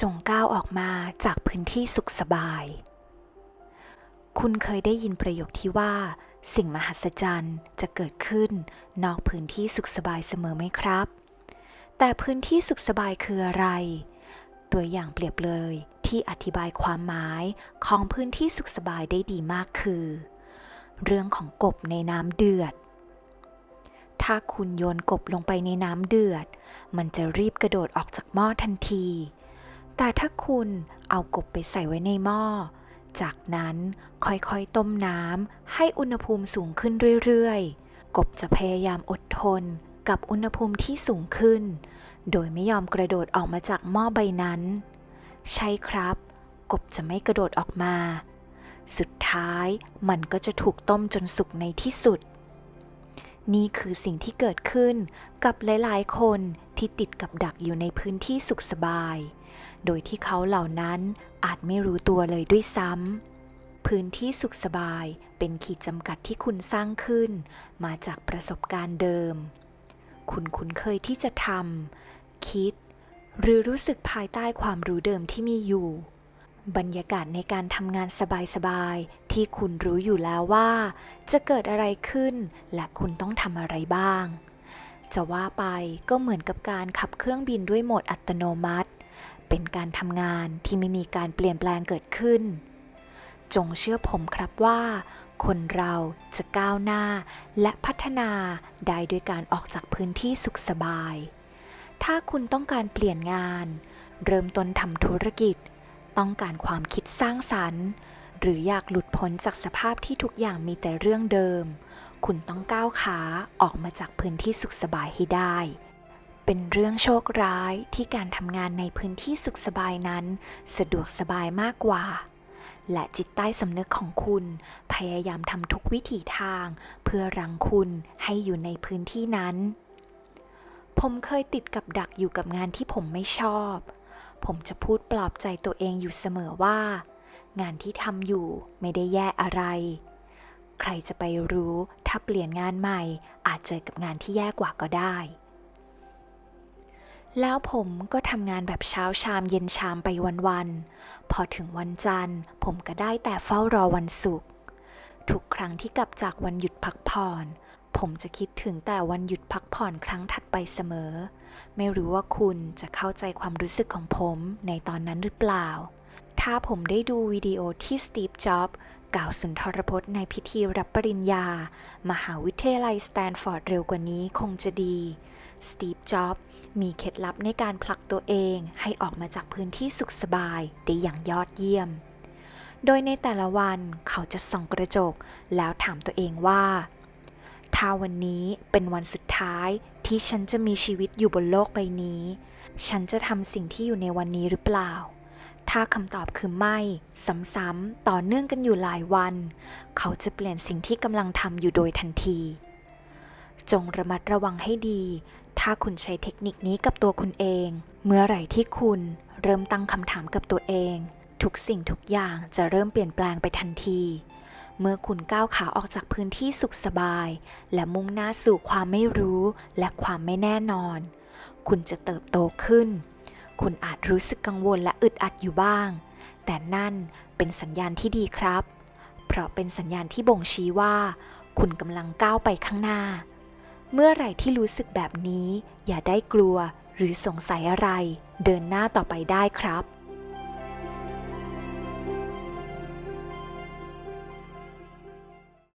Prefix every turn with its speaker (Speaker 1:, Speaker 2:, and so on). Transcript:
Speaker 1: จงก้าวออกมาจากพื้นที่สุขสบาย คุณเคยได้ยินประโยคที่ว่า สิ่งมหัศจรรย์จะเกิดขึ้น นอกพื้นที่สุขสบายเสมอไหมครับ แต่พื้นที่สุขสบายคืออะไร ตัวอย่างเปรียบเลยที่อธิบายความหมายของพื้นที่สุขสบายได้ดีมากคือ เรื่องของกบในน้ำเดือด ถ้าคุณโยนกบลงไปในน้ำเดือด มันจะรีบกระโดดออกจากหม้อทันที แต่ถ้าคุณเอากบไปใส่ไว้ในหม้อ จากนั้นค่อยๆต้มน้ำให้อุณหภูมิสูงขึ้นเรื่อยๆ กบจะพยายามอดทนกับอุณหภูมิที่สูงขึ้น โดยไม่ยอมกระโดดออกมาจากหม้อใบนั้น ใช่ครับ กบจะไม่กระโดดออกมา สุดท้ายมันก็จะถูกต้มจนสุกในที่สุด นี่คือสิ่งที่เกิดขึ้นกับหลายๆ คนที่ติดกับดักอยู่ในพื้นที่สุขสบาย โดยที่เขาเหล่านั้นอาจไม่รู้ตัวเลยด้วยซ้ำ พื้นที่สุขสบายเป็นขีดจำกัดที่คุณสร้างขึ้น มาจากประสบการณ์เดิม คุณคุ้นเคยที่จะทำคิด หรือรู้สึกภายใต้ความรู้เดิมที่มีอยู่ บรรยากาศในการทำงานสบายๆที่คุณรู้อยู่แล้วว่า จะเกิดอะไรขึ้นและคุณต้องทำอะไรบ้างจะว่าไปก็เหมือนกับการขับเครื่องบินด้วยโหมดอัตโนมัติ เป็นการทำงานที่ไม่มีการเปลี่ยนแปลงเกิดขึ้น จงเชื่อผมครับว่า คนเราจะก้าวหน้าและพัฒนาได้ด้วยการออกจากพื้นที่สุขสบาย ถ้าคุณต้องการเปลี่ยนงาน เริ่มต้นทำธุรกิจ ต้องการความคิดสร้างสรรค์ หรืออยากหลุดพ้นจากสภาพที่ทุกอย่างมีแต่เรื่องเดิม คุณต้องก้าวขาออกมาจากพื้นที่สุขสบายให้ได้ เป็นเรื่องโชคร้ายที่การทำงานในพื้นที่สุขสบายนั้น สะดวกสบายมากกว่า และจิตใต้สำนึกของคุณ พยายามทำทุกวิถีทาง เพื่อรังคุณให้อยู่ในพื้นที่นั้น ผมเคยติดกับดักอยู่กับงานที่ผมไม่ชอบ ผมจะพูดปลอบใจตัวเองอยู่เสมอว่า งานที่ทำอยู่ไม่ได้แย่อะไร ใครจะไปรู้ถ้าเปลี่ยนงานใหม่อาจเจอกับงานที่แย่กว่าก็ได้ แล้วผมก็ทำงานแบบเช้าชามเย็นชามไปวันๆ พอถึงวันจันทร์ ผมก็ได้แต่เฝ้ารอวันศุกร์ ทุกครั้งที่กลับจากวันหยุดพักผ่อน ผมจะคิดถึงแต่วันหยุดพักผ่อนครั้งถัดไปเสมอ ไม่รู้ว่าคุณจะเข้าใจความรู้สึกของผมในตอนนั้นหรือเปล่า ถ้าผมได้ดูวิดีโอที่สตีฟ จ็อบส์กล่าวสุนทรพจน์ในพิธีรับปริญญา มหาวิทยาลัยสแตนฟอร์ดเร็วกว่านี้คงจะดี สตีฟ จ็อบส์มีเคล็ดลับในการผลักตัวเองให้ออกมาจากพื้นที่สุขสบายได้อย่างยอดเยี่ยม โดยในแต่ละวันเขาจะส่องกระจกแล้วถามตัวเองว่า ถ้าวันนี้เป็นวันสุดท้ายที่ฉันจะมีชีวิตอยู่บนโลกใบนี้ ฉันจะทำสิ่งที่อยู่ในวันนี้หรือเปล่า ถ้าคำตอบคือไม่ซ้ำๆต่อเนื่องกันอยู่หลายวัน เขาจะเปลี่ยนสิ่งที่กำลังทำอยู่โดยทันที จงระมัดระวังให้ดี ถ้าคุณใช้เทคนิคนี้กับตัวคุณเอง เมื่อไหร่ที่คุณเริ่มตั้งคำถามกับตัวเอง ทุกสิ่งทุกอย่างจะเริ่มเปลี่ยนแปลงไปทันที เมื่อคุณก้าวขาออกจากพื้นที่สุขสบาย และมุ่งหน้าสู่ความไม่รู้และความไม่แน่นอน คุณจะเติบโตขึ้น คุณอาจรู้สึกกังวลและอึดอัดอยู่บ้าง แต่นั่นเป็นสัญญาณที่ดีครับ เพราะเป็นสัญญาณที่บ่งชี้ว่า คุณกำลังก้าวไปข้างหน้า เมื่อไหร่ที่รู้สึกแบบนี้ อย่าได้กลัวหรือสงสัยอะไร เดินหน้าต่อไปได้ครับ